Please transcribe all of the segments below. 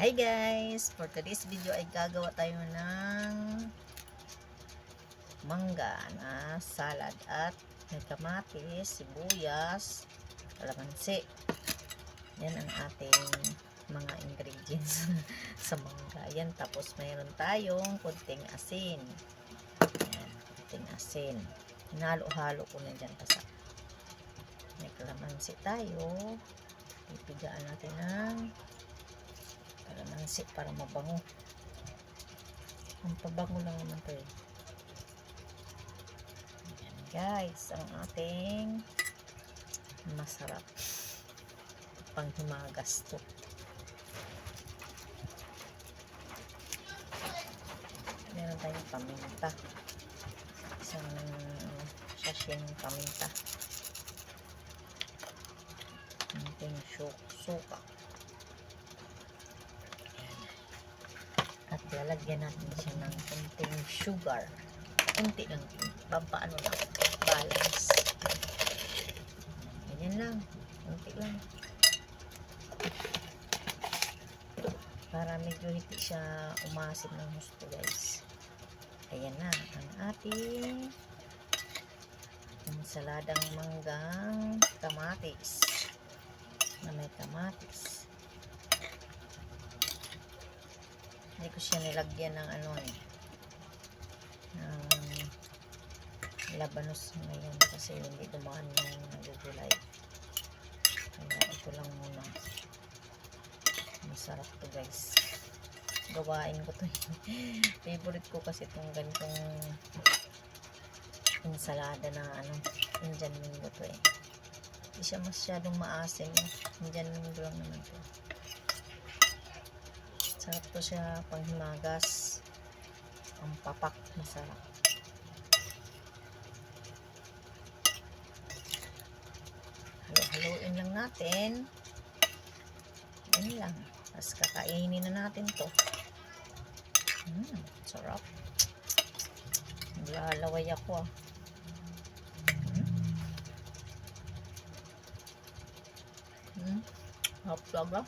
Hi guys! For today's video ay gagawa tayo ng mangga na salad at may kamatis, sibuyas, kalamansi. Yan ang ating mga ingredients sa mangga. Yan, tapos mayroon tayong kunting asin. Yan, kunting asin. Hinalo-halo ko na dyan pasa. May kalamansi tayo. Ipigaan natin ng kalamansi para mabango. Ang pabango lang naman to eh. Guys, ang ating masarap panghimagas to. Meron tayong paminta. Isang sachet ng paminta. Kunting su- At lalagyan natin siya ng kunting sugar. Kunti lang. Pampaano lang. Balance. Ganyan lang. Kunti lang. Para medyo hindi siya umasim ng gusto guys. Ayan na. Ang ating ensaladang manggang kamatis. Na may kamatis. Hindi ko siya nilagyan ng ano eh. Ng labanos ngayon kasi hindi dumaan yung nagugulay. Kaya ito lang muna. Masarap to guys. Gawain ko to. Favorite ko kasi itong ganitong ensalada na ano, Indian mango to eh. Hindi siya masyadong maasim. Indian mango lang naman to. Sarap to siya pang himagas. Ang papak, masarap. Halo-haloin lang natin. Yan lang. Tapos kakainin na natin to. Mm, sarap. Naglalaway ako ah. Mm. Mm. Hap talaga.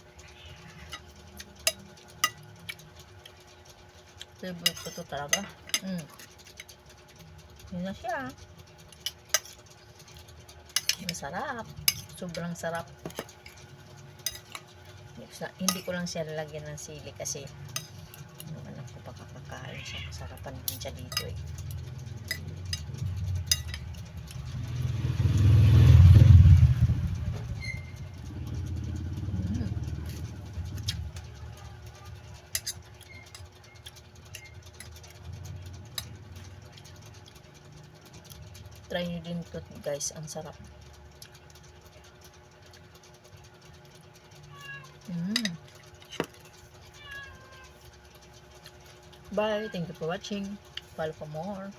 Favorite ko to talaga. Mm. Yun na siya. Masarap. Sobrang sarap. Hindi ko lang siya lalagyan ng sili kasi yung anak ko pakakakain siya. Sarapan din siya dito eh. Mm. Try nyo din to guys. Ang sarap. Mm. Bye. Thank you for watching. Follow for more.